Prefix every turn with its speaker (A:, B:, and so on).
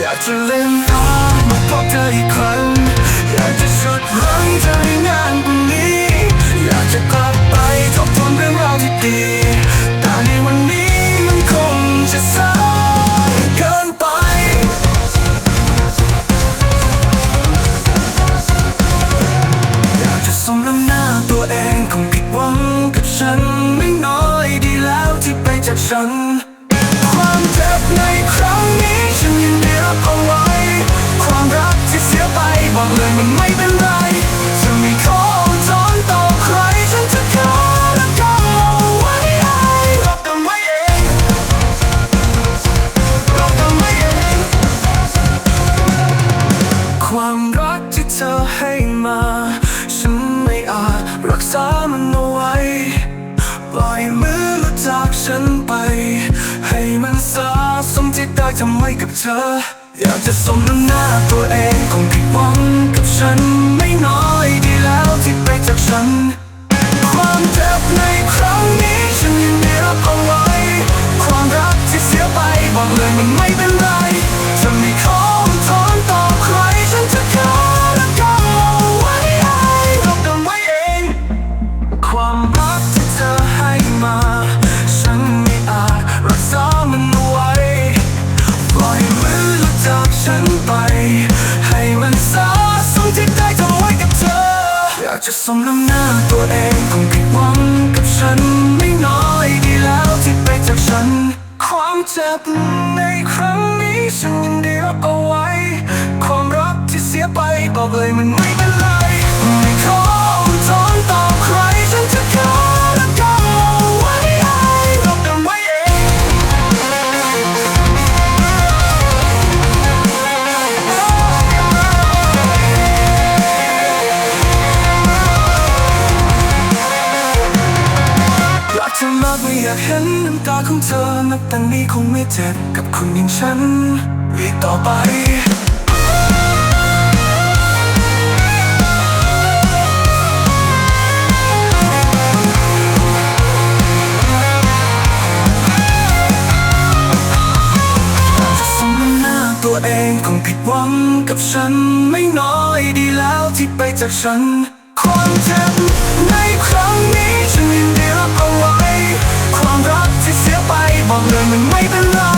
A: อยากจะเล่นน้ำมาพบเธออีกครั้ง อยากจะชดรังเธอในงานพรุ่งนี้ อยากจะกลับไปทบทวนเรื่องราวที่ดีแต่ในวันนี้มันคงจะสายเกินไป อยากจะสมน้ำหน้าตัวเองคงผิดหวังกับฉันไม่น้อยดีแล้วที่ไปจากฉัน ปล่อยมือและจากฉันไป ให้มันสาสมที่ได้ทำไว้กับเธอ อยากจะสมน้ำหน้าตัวเองคงผิดหวังกับฉันไม่น้อยดีแล้วที่ไปจากฉัน ความเจ็บในครั้งนี้ฉันยังได้รับเอาไว้ ความรักที่เสียไปบอกเลยมันไม่เป็น ความรักที่เธอให้มา ฉันไม่อาจรักษามันเอาไว้ ปล่อยมือหลุดจากฉันไป ให้มันสะสมที่ได้ทำไว้กับเธอ อยากจะสมน้ำหน้าตัวเองคงผิดหวังกับฉันไม่น้อยดีแล้วที่ไปจากฉัน ความเจ็บในครั้งนี้ฉันยินดีรับเอาไว้ ความรักที่เสียไปบอกเลยมันไม่ อยากเห็นน้ำตาของเธอนับแต่นี้คงไม่เจ็บกับคนอย่างฉันอีกต่อไปจะซ้ำหน้าตัวเองคงผิดหวังกับฉันไม่น้อยดีแล้วที่ไปจากฉัน and we might belong